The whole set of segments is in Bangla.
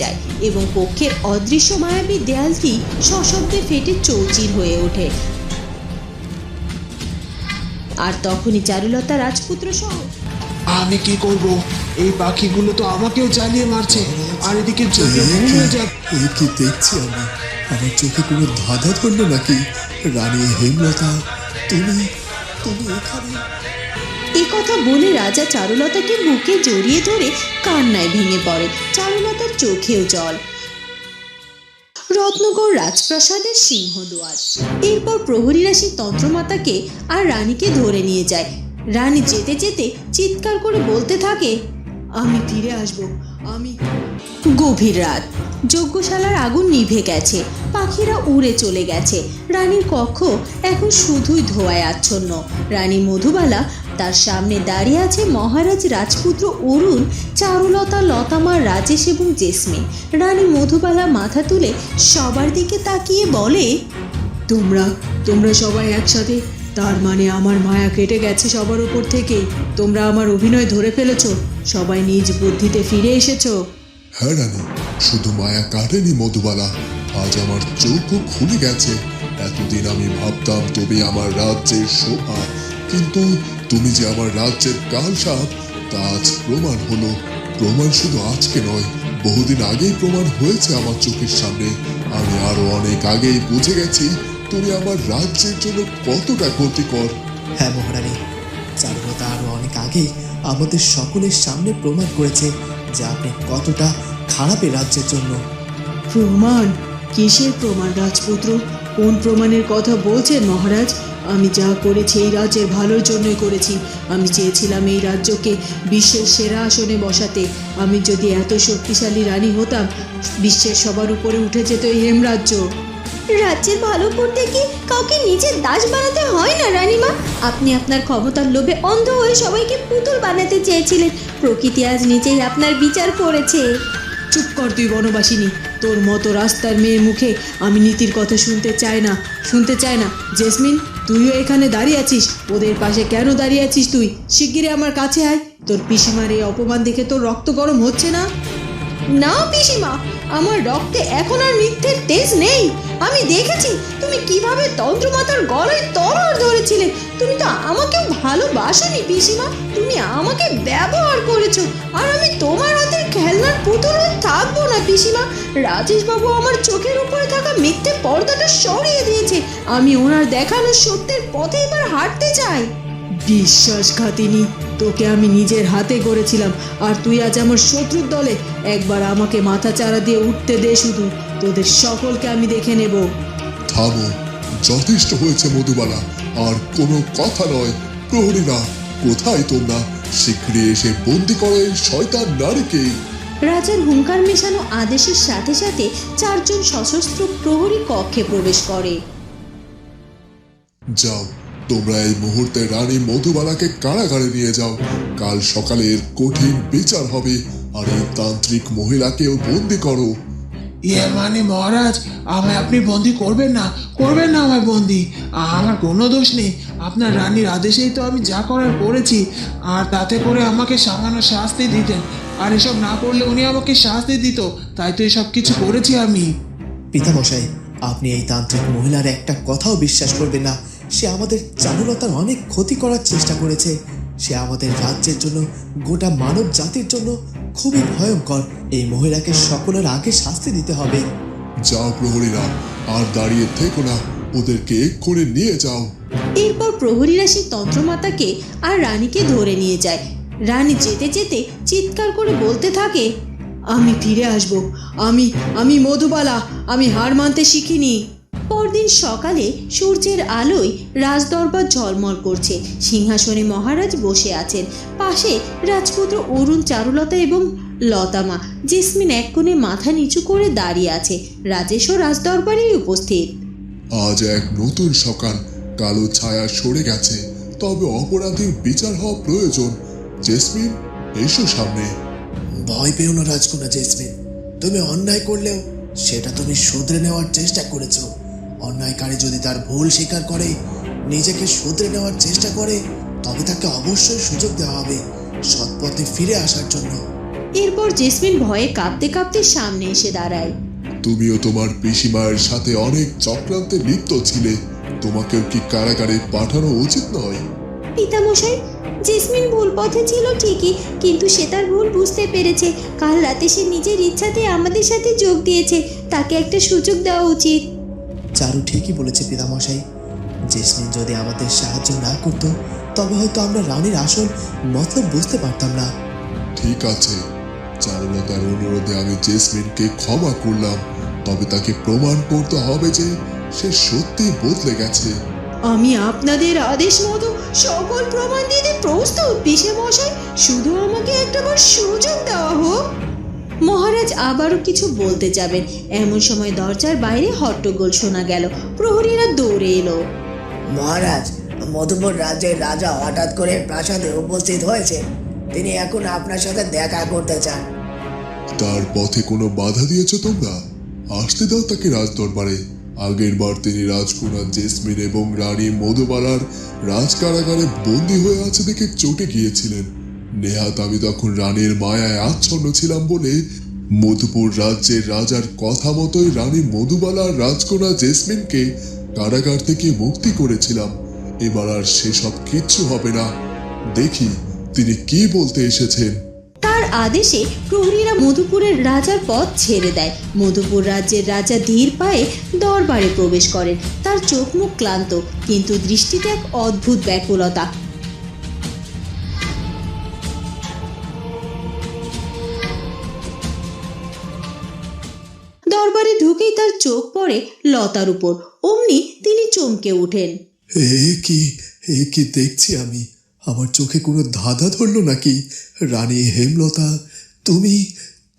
যায় এবং কক্ষের অদৃশ্য মায়াবী দেয়ালটি সশব্দে ফেটে চৌচির হয়ে ওঠে। আর তখনই চারুলতা রাজপুত্র সহ আমি কি করব? এই পাখিগুলো তো আমাকেও জ্বালিয়ে মারছে। আর এদিকে কি দেখছি আমি? আমার চোখে কোনো ধাঁধা ধরলো নাকি? রানী হেমলতা তুমি তুমি এখানে কথা বলে রাজা চারুলতাকে বুকে জড়িয়ে ধরে কান্নায় ভেঙে পড়ে। চারুলতার চোখেও জল। রত্নগড় রাজপ্রাসাদের সিংহদুয়ার এরপর প্রহরীরা সেই তন্ত্রমাতাকে আর রানীকে ধরে নিয়ে যায়। রানী যেতে যেতে চিৎকার করে বলতে থাকে, আমি ফিরে আসব, আমি গভীর রাত। যজ্ঞশালার আগুন নিভে গেছে, পাখিরা উড়ে চলে গেছে। রানীর কক্ষ এখন শুধুই ধোয়ায় আচ্ছন্ন। রানী মধুবালা তার সামনে দাঁড়িয়ে আছে মহারাজ রাজপুত্র অরুণ, চারুলতা, লতামা, রাজেশ এবং জেসমিন। রানী মধুবালা মাথা তুলে সবার দিকে তাকিয়ে বলে, তোমরা তোমরা সবাই একসাথে, তার মানে আমার মায়া কেটে গেছে সবার উপর থেকেই তোমরা আমার অভিনয় ধরে ফেলেছ, সবাই নিজ বুদ্ধিতে ফিরে এসেছ। হ্যাঁ রানী, শুধু মায়া কাটেনি মধুবালা, আজ আমার চোখও খুলে গেছে। এতদিন আমি ভাবতাম তুমি আমার রাজ্যের শোভা কিন্তু তুমি যে আমার রাজ্যের কাল সাপ তা আজ প্রমাণ হলো। প্রমাণ শুধু আজকে নয় বহুদিন আগেই প্রমাণ হয়েছে আমার চোখের সামনে। আমি আরও অনেক আগেই বুঝে গেছি তুমি আমার রাজ্যের জন্য কতটা ক্ষতিকর। হ্যাঁ মহারানী চারুলতা আরও অনেক আগেই আমাদের সকলের সামনে প্রমাণ করেছে যে আপনি কতটা খারাপ এই রাজ্যের জন্য। প্রমাণ? কিসের প্রমাণ রাজপুত্র? কোন প্রমাণের কথা বলছেন মহারাজ? আমি যা করেছি এই রাজ্যের ভালোর জন্যই করেছি। আমি চেয়েছিলাম এই রাজ্যকে বিশ্বের সেরা আসনে বসাতে। আমি যদি এত শক্তিশালী রানী হতাম বিশ্বের সবার উপরে উঠে যেত এই হেমরাজ্য রাজ্যের ভালো করতে কি কাউকে নিজের দাস বানাতে হয় না রানীমা? আপনি আপনার ক্ষমতার লোভে অন্ধ হয়ে সবাইকে পুতুল বানাতে চেয়েছিলেন। প্রকৃতি আজ নিজেই আপনার বিচার করেছে। চুপ কর তুই বনবাসিনী। তোর মতো রাস্তার মেয়ের মুখে আমি নীতির কথা শুনতে চাই না। শুনতে চাই না। জেসমিন? তুইও এখানে দাঁড়িয়ে আছিস? ওদের পাশে কেন দাঁড়িয়ে আছিস তুই? শিগগিরই আমার কাছে আয়। তোর পিসিমার এই অপমান দেখে তোর রক্ত গরম হচ্ছে না? না পিসিমা, আমার রক্তে এখন আর মিথ্যের তেজ নেই। আমি দেখেছি তুমি কীভাবে তন্ত্রমাতার গলায় তরোয়ার ধরেছিলে। তুমি তো আমাকে ভালোবাসোনি পিসিমা। তুমি আমাকে ব্যবহার করেছ। আর আমি তোমার হাতের খেলনার পুতুল থাকব না পিসিমা। রাজেশ বাবু আমার চোখের উপরে থাকা মিথ্যে পর্দাটা সরিয়ে দিয়েছে। আমি ওনার দেখানো সত্যের পথে এবার হাঁটতে চাই। বিশ্বাসঘাতিনি তোকে আমি নিজের হাতে করেছিলাম আর তুই আজ আমার শত্রুর দলে। একবার আমাকে মাথা চারা দিয়ে উঠতে দে শুধু তোদের সকলকে আমি দেখে নেব। থামো যথেষ্ট হয়েছে মধুবালা আর কোনো কথা নয় প্রহরীরা কোথায় তোমরা? শীঘ্রই এসে বন্দি করো শয়তান নারীকে। রাজার হুঙ্কার মেশানো আদেশের সাথে সাথে চারজন সশস্ত্র প্রহরী কক্ষে প্রবেশ করে। যাও তোমরা এই মুহূর্তে রানী মধুবালাকে কারাগারে নিয়ে যাও। কাল সকালে এর কঠিন বিচার হবে আর এই তান্ত্রিক মহিলাকেও বন্দি করো। ইয়ে মানে মহারাজ আমায় আপনি বন্দি করবেন না করবেন না আমায় বন্দি। আমার কোনো দোষ নেই। আপনার রানীর আদেশেই তো আমি যা করার করেছি। আর তাতে করে আমাকে সামান্য শাস্তি দিতেন। আর এসব না করলে উনি আমাকে শাস্তি দিত। তাই তো এসব কিছু করেছি আমি। পিতামশাই আপনি এই তান্ত্রিক মহিলার একটা কথাও বিশ্বাস করবেন না। সে আমাদের চারুলতার অনেক ক্ষতি করার চেষ্টা করেছে। সে আমাদের রাজ্যের জন্য গোটা মানব জাতির জন্য খুবই ভয়ঙ্কর। এই মহিলাকে সকলের আগে শাস্তি দিতে হবে। যাও প্রহরীরা আর দাঁড়িয়ে থেকো না। ওদেরকে এক্ষুনি নিয়ে যাও। এরপর প্রহরীরা সেই তন্ত্রমাতাকে আর রানীকে ধরে নিয়ে যায়। রানী যেতে যেতে চিৎকার করে বলতে থাকে আমি ফিরে আসব। আমি আমি মধুবালা আমি হার মানতে শিখিনি। পরদিন সকালে সূর্যের আলোয় রাজদরবার ঝলমল করছে। সিংহাসনে মহারাজ বসে আছেন। পাশে রাজপুত্র অরুণ চারুলতা এবং লতামা। জেসমিন এক কোণে মাথা নিচু করে দাঁড়িয়ে আছে। রাজেশও রাজদরবারেই উপস্থিত। আজ এক নতুন সকাল। কালো ছায়া সরে গেছে। তবে অপরাধীর বিচার হওয়া প্রয়োজন। জেসমিন এসো সামনে। ভয় পেও না রাজকন্যা জেসমিন। তুমি অন্যায় করলেও সেটা তুমি শুধরে নেওয়ার চেষ্টা করেছ। অন্যায়কারী যদি তার ভুল স্বীকার করে নিজেকে শুধরে নেওয়ার চেষ্টা করে তবে তাকে অবশ্যই সুযোগ দেওয়া হবে সৎপথে ফিরে আসার জন্য। এরপর জেসমিন ভয়ে কাঁপতে কাঁপতে সামনে এসে দাঁড়ায়। তুমিও তোমার পিসিমায়ের সাথে অনেক চক্রান্তে লিপ্ত ছিলে তোমাকেও কি কারাগারে পাঠানো উচিত নয়? পিতামশাই জেসমিন ভুল পথে ছিল ঠিকই কিন্তু সে তার ভুল বুঝতে পেরেছে। কাল রাতে সে নিজের ইচ্ছাতে আমাদের সাথে যোগ দিয়েছে তাকে একটা সুযোগ দেওয়া উচিত। চারু ঠিকই বলেছে পিতামশাই। জেসমিন যদি আমাদের সাহায্য না করতো তবে হয়তো আমরা রানীর আসল মতলব বুঝতে পারতাম না। ঠিক আছে। চারুলতার অনুরোধে আমি জেসমিনকে ক্ষমা করলাম। তবে তাকে প্রমাণ করতে হবে যে সে সত্যি বদলে গেছে। আমি আপনাদের আদেশ মতো সকল প্রমাণ দিতে প্রস্তুত পিসে মশাই শুধু আমাকে একটাবার সুযোগ দেওয়া হোক। মহারাজ আবারও কিছু বলতে যাবেন। এমন সময় দরজার বাইরে হট্টগোল শোনা গেল। প্রহরীরা দৌড়ে এলো। মহারাজ মধুপুর রাজ্যের রাজা হঠাৎ করে প্রাসাদে উপস্থিত হয়েছে। তিনি এখন আপনার সাথে দেখা করতে চান। তার পথে কোনো বাধা দিয়েছ তোমরা? আসতে দাও তাকে রাজদরবারে। আগের বার তিনি রাজকুমার জেসমিন এবং রানী মধুবালার রাজকারাগারে বন্দী হয়ে আছে দেখে চটে গিয়েছিলেন। নেহাত আমি তখন রানীর মায়ায় আচ্ছন্ন ছিলাম বলে মধুপুর রাজ্যের রাজার কথা মতোই রানী মধুবালা আর রাজকন্যা জেসমিনকে কারাগার থেকে মুক্তি করেছিলাম। এবার আর সেসব কিচ্ছু হবে না। দেখি তিনি কি বলতে এসেছেন। তার আদেশে প্রহরীরা মধুপুরের রাজার পথ ছেড়ে দেয়। মধুপুর রাজ্যের রাজা ধীর পায়ে দরবারে প্রবেশ করেন। তার চোখ মুখ ক্লান্ত, কিন্তু দৃষ্টিতে এক অদ্ভুত ব্যাকুলতা। ঢুকেই তার চোখ পড়ে লতার উপর। অমনি তিনি চমকে ওঠেন। এ কি এ কি দেখছি আমি? আমার চোখে কোনো ধাঁধা ধরলো নাকি? রানী হেমলতা তুমি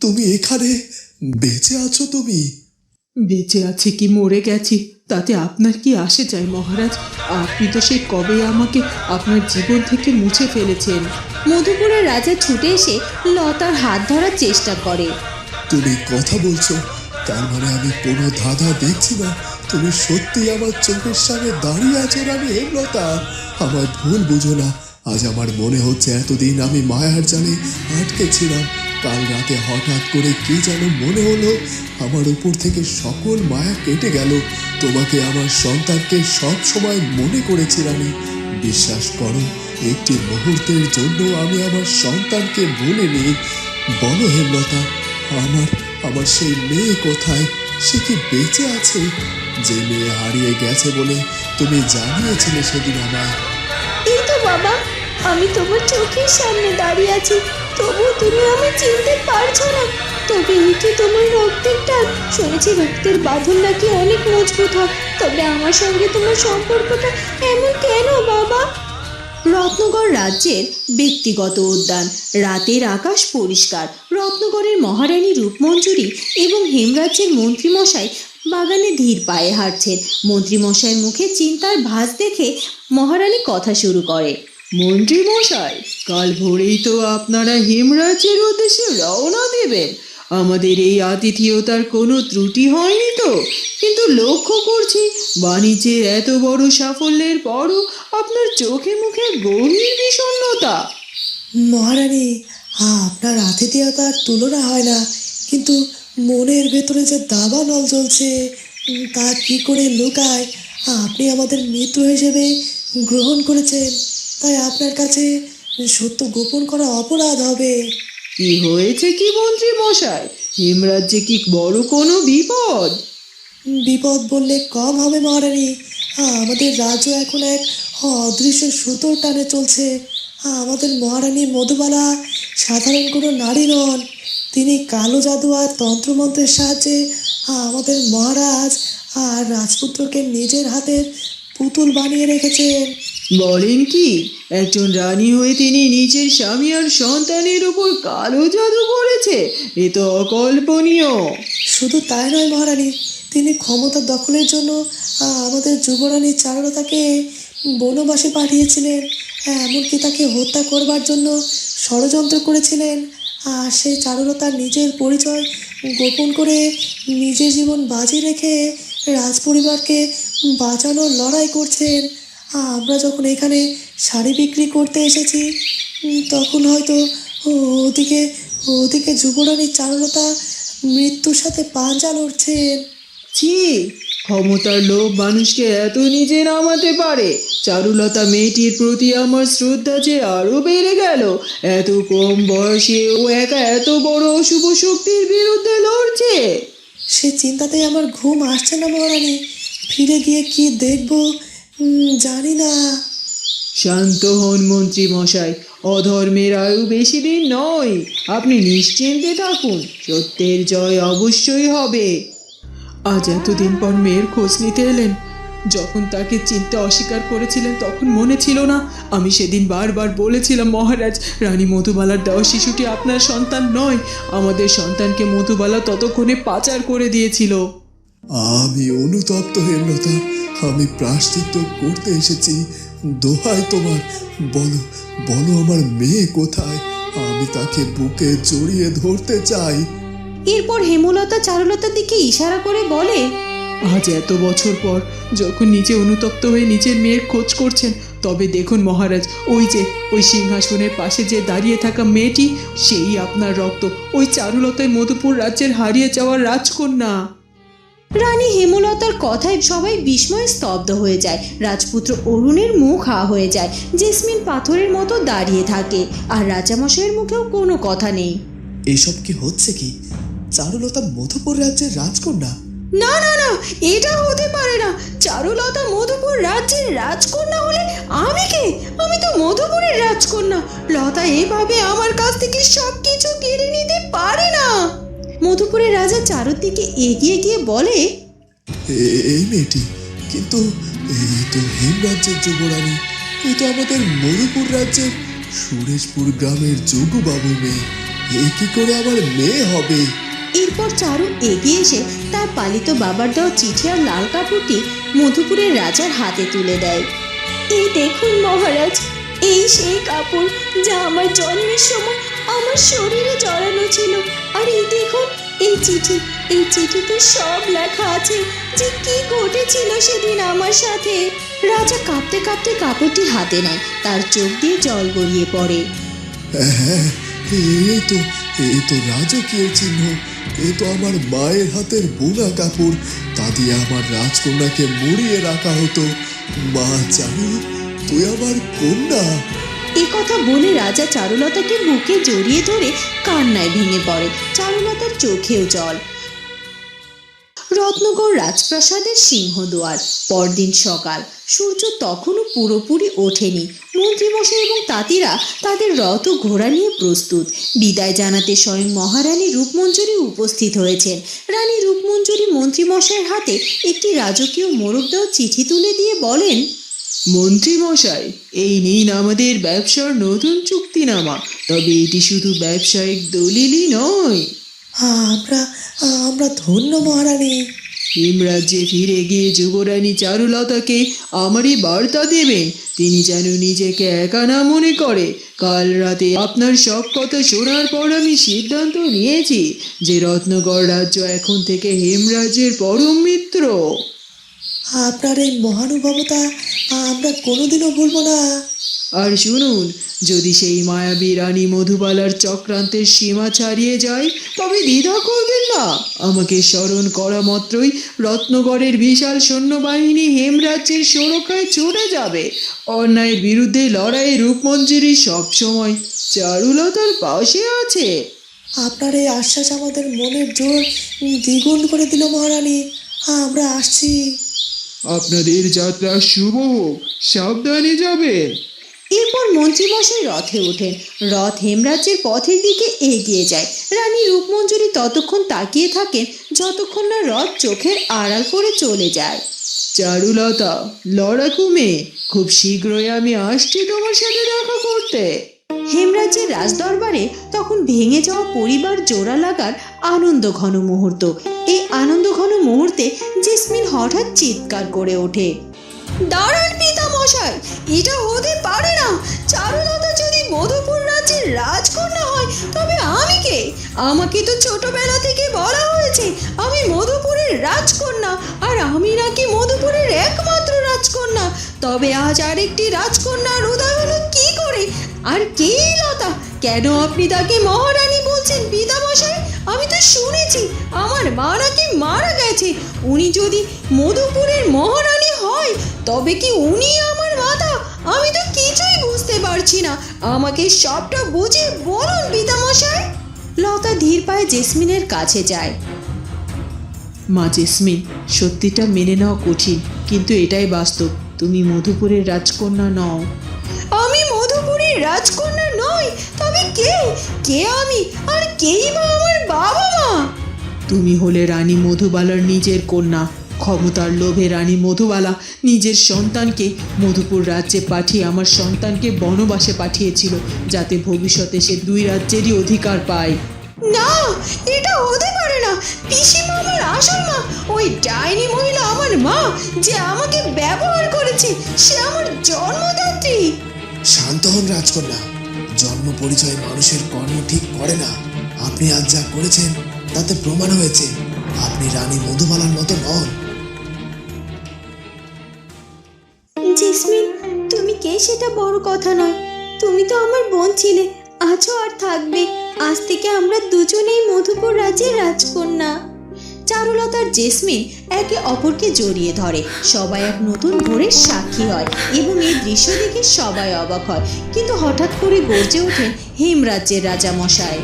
তুমি এখানে বেঁচে আছো তুমি? বেঁচে আছে কি মরে গেছি? তাতে আপনার কি আসে যায় মহারাজ? আপনি তো সে কবে আমাকে আপনার জীবন থেকে মুছে ফেলেছেন। মধুপুরের রাজা ছুটে এসে লতার হাত ধরার চেষ্টা করে। তুমি কথা বলছো তার মানে আমি কোনো ধাঁধা দেখছি না। তুমি সত্যি আমার চোখের সামনে দাঁড়িয়ে আছো রানী হেমলতা? আমার ভুল বুঝো না। আজ আমার মনে হচ্ছে এতদিন আমি মায়ার জালে আটকে ছিলাম কাল রাতে হঠাৎ করে কি যেন মনে হলো, আমার উপর থেকে সকল মায়া কেটে গেল। তোমাকে আমার সন্তানকে সব সময় মনে করেছি রানী বিশ্বাস করো, একটি মুহূর্তের জন্য আমি আমার সন্তানকে ভুলিনি। বলো হেমলতা, আমার আমার সেই মেয়ে কোথায়? সে কি বেঁচে আছে? যে মেয়ে হারিয়ে গেছে বলে তুমি জানিয়েছিলে সেদিন আমায়। এই তো বাবা, আমি তোমার চোখের সামনে দাঁড়িয়ে আছি। তবু তুমি আমি চিনতে পারছ না। তবে কি তোমার রক্তের টান, শুনেছি রক্তের বাঁধন নাকি অনেক মজবুত হয়। তবে আমার সঙ্গে তোমার সম্পর্কটা এমন কেন বাবা? রত্নগড় রাজ্যের ব্যক্তিগত উদ্যান। রাতের আকাশ পরিষ্কার। রত্নগড়ের মহারানী রূপমঞ্জুরি এবং হেমরাজ্যের মন্ত্রীমশাই বাগানে ধীর পায়ে হাঁটছেন। মন্ত্রীমশাইয়ের মুখে চিন্তার ভাঁজ দেখে মহারানী কথা শুরু করে মন্ত্রীমশাই, কাল ভোরেই তো আপনারা হেমরাজ্যের উদ্দেশ্যে রওনা দেবেন। আমাদের এই আতিথিয়তার কোনো ত্রুটি হয়নি তো? কিন্তু লক্ষ্য করছি, বাণিজ্যের এত বড় সাফল্যের পরও আপনার চোখে মুখে গভীর মহারানী আপনার আতিথেয়তার তুলনা হয় না, কিন্তু মনের ভেতরে যে দাবা নল জ্বলছে তা কি করে লুকায়? আপনি আমাদের মিত্র হিসেবে গ্রহণ করেছেন, তাই আপনার কাছে সত্য গোপন করা অপরাধ হবে। কি হয়েছে কি মন্ত্রী মশাই? হেমরাজ্যে কি বড় কোনো বিপদ? বিপদ বললে কম হবে মহারানী। আমাদের রাজ্য এখন এক অদৃশ্য সুতোর টানে চলছে। আমাদের মহারানী মধুবালা সাধারণ কোনো নারী নন। তিনি কালো জাদু আর তন্ত্রমন্ত্রের সাহায্যে আমাদের মহারাজ আর রাজপুত্রকে নিজের হাতের পুতুল বানিয়ে রেখেছেন। বলেন কি, একজন রানী হয়ে তিনি নিজের স্বামী আর সন্তানের উপর কালো জাদু করেছে, এ তো অকল্পনীয়। শুধু তাই নয় মহারানী, তিনি ক্ষমতা দখলের জন্য আমাদের যুবরানী চারুলতাকে বনবাসে পাঠিয়েছিলেন এমনকি তাকে হত্যা করবার জন্য ষড়যন্ত্র করেছিলেন আর সেই চারুলতা নিজের পরিচয় গোপন করে নিজের জীবন বাজি রেখে রাজপরিবারকে বাঁচানোর লড়াই করছেন। আমরা যখন এখানে শাড়ি বিক্রি করতে এসেছি তখন হয়তো ওদিকে ওদিকে যুবরানী চারুলতা মৃত্যুর সাথে পাঞ্জা লড়ছেন। ছি ক্ষমতার লোভ মানুষকে এত নিচে নামাতে পারে। চারুলতা মেয়েটির প্রতি আমার শ্রদ্ধা যে আরও বেড়ে গেল এত কম বয়সে ও একা এত বড় অশুভ শক্তির বিরুদ্ধে লড়ছে। সে চিন্তাতেই আমার ঘুম আসছে না মহারানী। ফিরে গিয়ে কি দেখব? জানি না। শান্ত হন মন্ত্রী মশাই, অধর্মের আয়ু বেশি দিন নয়। আপনি নিশ্চিন্তে থাকুন, সত্যের জয় অবশ্যই হবে। আজ এতদিন পর মেয়ের খোঁজ নিতে এলেন। যখন তাকে চিনতে অস্বীকার করেছিলেন, তখন মনে ছিল না, আমি সেদিন বারবার বলেছিলাম, মহারাজ, রানী মধুবালার দেওয়া শিশুটি আপনার সন্তান নয়। আমাদের সন্তানকে মধুবালা ততক্ষণে পাচার করে দিয়েছিল। আমি অনুতপ্ত হেমলতা আমি প্রাশ্চিত্য করতে এসেছি। দোহাই তোমার বলো বলো আমার মেয়ে কোথায়? আমি তাকে বুকে জড়িয়ে ধরতে চাই। এরপর হেমলতা চারুলতার দিকে ইশারা করে বলে আজ এত বছর পর যখন নিজে অনুতপ্ত হয়ে নিজের মেয়ের খোঁজ করছেন তবে দেখুন মহারাজ ওই যে ওই সিংহাসনের পাশে যে দাঁড়িয়ে থাকা মেয়েটি সেই আপনার রক্ত। ওই চারুলতায় মধুপুর রাজ্যের হারিয়ে যাওয়ার রাজকন্যা। রানী হেমলতার কথায় সবাই বিস্ময়ে স্তব্ধ হয়ে যায়। রাজপুত্র অরুণের মুখ হা হয়ে যায়। জেসমিন পাথরের মতো দাঁড়িয়ে থাকে। আর রাজামশাইয়ের মুখেও কোনো কথা নেই। এসব কি হচ্ছে কি? চারুলতা মধুপুর রাজ্যের রাজকন্যা? না না না এটা হতে পারে না। চারুলতা মধুপুর রাজ্যের রাজকন্যা হলে আমি কে? আমি তো মধুপুরের রাজকন্যা। লতা এভাবে আমার কাছ থেকে সব কিছু কেড়ে নিতে পারে না। মধুপুরের রাজা চারুর দিকে এগিয়ে গিয়ে বলে এ- এই মেয়েটি কিন্তু এই তো হেমরাজ্যের যুবরানী। এই তো আমাদের মধুপুর রাজ্যের সুরেশপুর গ্রামের যোগুবাবু মেয়ে। এ কি করে আমার মেয়ে হবে? এরপর চারু এগিয়ে এসে তার পালিত বাবার দেওয়া চিঠি আর লাল কাপড়টি মধুপুরের রাজার হাতে তুলে দেয়। এই দেখুন মহারাজ এই সেই কাপড় যা আমার জন্মের সময় আমার শরীরে জড়ানো ছিল। চিঠি, এই চিঠিতে সব লেখা আছে। যে কি ঘটেছিল সেদিন আমার সাথে? রাজা কাঁপতে কাঁপতে কাপড়টি হাতে নেয়, তার চোখ দিয়ে জল গড়িয়ে পড়ে। হ্যাঁ এই তো এই তো রাজকীয় চিহ্ন। এ তো আমার মায়ের হাতের বোনা কাপড়। তা দিয়ে আমার রাজকন্যাকে মুড়িয়ে রাখা হতো। মা জানি, তুই আমার কন্যা। এ কথা বলে রাজা চারুলতাকে বুকে জড়িয়ে ধরে কান্নায় ভেঙে পড়ে। চারুলতার চোখেও জল। রত্নগর রাজপ্রাসাদের সিংহদুয়ার, পরদিন সকাল। সূর্য তখনও পুরোপুরি ওঠেনি। মন্ত্রীমশাই এবং তাঁতিরা তাদের রথ ও ঘোড়া নিয়ে প্রস্তুত। বিদায় জানাতে স্বয়ং মহারানী রূপমঞ্জুরি উপস্থিত হয়েছেন। রানী রূপমঞ্জুরি মন্ত্রীমশাইয়ের হাতে একটি রাজকীয় দেওয়া চিঠি তুলে দিয়ে বলেন মন্ত্রী মশাই এই নিন আমাদের ব্যবসার নতুন চুক্তিনামা। তবে এটি শুধু ব্যবসায়িক দলিলই নয়। আমরা আমরা ধন্য মহারানী। হিমরাজ্যে ফিরে গিয়ে যুবরানী চারুলতাকে আমারই বার্তা দেবেন। তিনি যেন নিজেকে একা না মনে করে। কাল রাতে আপনার সব কথা শোনার পর আমি সিদ্ধান্ত নিয়েছি যে রত্নগড় রাজ্য এখন থেকে হেমরাজ্যের পরম মিত্র। আপনার এই মহানুভবতা আমরা কোনোদিনও ভুলবো না। আর শুনুন যদি সেই মায়াবী রানী মধুবালার চক্রান্তের সীমা ছাড়িয়ে যায় তবে দ্বিধা করবেন না। আমাকে স্মরণ করা মাত্রই রত্নগড়ের বিশাল সৈন্যবাহিনী হেমরাজ্যের সুরক্ষায় চলে যাবে। অন্যায়ের বিরুদ্ধে লড়াই রূপমঞ্জুরি সবসময় চারুলতার পাশে আছে। আপনার এই আশ্বাস আমাদের মনের জোর দ্বিগুণ করে দিল মহারানী। আমরা আসছি। আপনাদের যাত্রা শুভ হোক সাবধানে যাবেন। এরপর মন্ত্রীমশাই রথে ওঠেন। রথ হেমরাজ্যের পথের দিকে এগিয়ে যায়। রানী রূপমঞ্জুরি ততক্ষণ তাকিয়ে থাকেন যতক্ষণ না রথ চোখের আড়াল করে চলে যায়। চারুলতা লড়াকু মেয়ে খুব শীঘ্রই আমি আসছি তোমার সাথে দেখা করতে। হেমরাজ্যের রাজদরবারে তখন ভেঙে যাওয়া পরিবার জোড়া লাগার আনন্দ ঘন মুহূর্ত। এই আনন্দ ঘন মুহূর্তে জেসমিন হঠাৎ চিৎকার করে ওঠে। দাঁড়ান পিতা মশাই, এটা হতে পারে না। চারুলতা যদি মধুপুর রাজ্যের রাজকন্যা হয়, তবে আমি কে? আমাকে তো ছোটবেলা থেকে বলা হয়েছে, আমি মধুপুরের রাজকন্যা, আর আমি নাকি মধুপুরের একমাত্র রাজকন্যা। তবে আজ আরেকটি রাজকন্যার করে আর কে লতা? কেন আপনি তাকে মহারানী বলছেন, পিতামশাই? আমি তো শুনেছি, আমার মা নাকি মারা গেছে। উনি যদি মধুপুরের মহারানী হয়, তবে কি উনি আমার মাতা? আমি তো কিছুই বুঝতে পারছি না। আমাকে সবটা বুঝিয়ে বলুন, পিতামশাই। লতা ধীর পায়ে জেসমিনের কাছে যায়। মা জেসমিন সত্যিটা মেনে নেওয়া কঠিন, কিন্তু এটাই বাস্তব। তুমি মধুপুরের রাজকন্যা নও। রাজকন্যা নই তবে কে? কে আমি? আর কেই বা আমার বাবা মা? তুমি হলে রানী মধুবালার নিজের কন্যা। ক্ষমতার লোভে রানী মধুবালা নিজের সন্তানকে মধুপুর রাজ্যে পাঠিয়ে আমার সন্তানকে বনবাসে পাঠিয়েছিল যাতে ভবিষ্যতে সে দুই রাজ্যেরই অধিকার পায়। না এটা হতে পারে না। পিসিমা আমার আসল মা ওই ডাইনি মহিলা আমার মা যে আমাকে ব্যবহার করেছে সে আমার জন্মদাত্রী। শান্ত হন রাজকন্যা, জন্ম পরিচয় মানুষের কর্ম ঠিক করে না। আপনি আজ যা করেছেন, তাতে প্রমাণ হয়েছে, আপনি রানী মধুবালার মতো নন। তুমি কে সেটা বড় কথা নয়। তুমি তো আমার বোন ছিলে আছো আর থাকবে। আজ থেকে আমরা দুজনেই মধুপুর রাজ্যের রাজকন্যা। চারুলতার জেসমিন একে অপরকে জড়িয়ে ধরে। সবাই এক নতুন ভোরের সাক্ষী হয় এবং এই দৃশ্য দেখে সবাই অবাক হয়। কিন্তু হঠাৎ করে গর্জে ওঠেন হেমরাজ্যের রাজা মশাই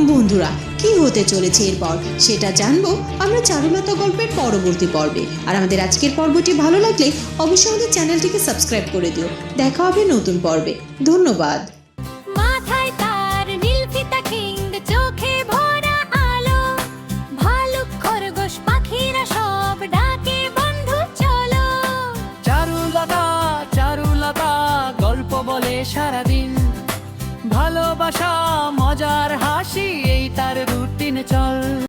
বন্ধুরা, কি হতে চলেছে এরপর? সেটা জানব আমরা চারুলতা গল্পের পরবর্তী পর্বে। আর আমাদের আজকের পর্বটি ভালো লাগলে অবশ্যই আমাদের চ্যানেলটিকে সাবস্ক্রাইব করে দিও। দেখা হবে নতুন পর্বে। ধন্যবাদ। ভালোবাসা মজার হাসি এই তার রুটিন চল।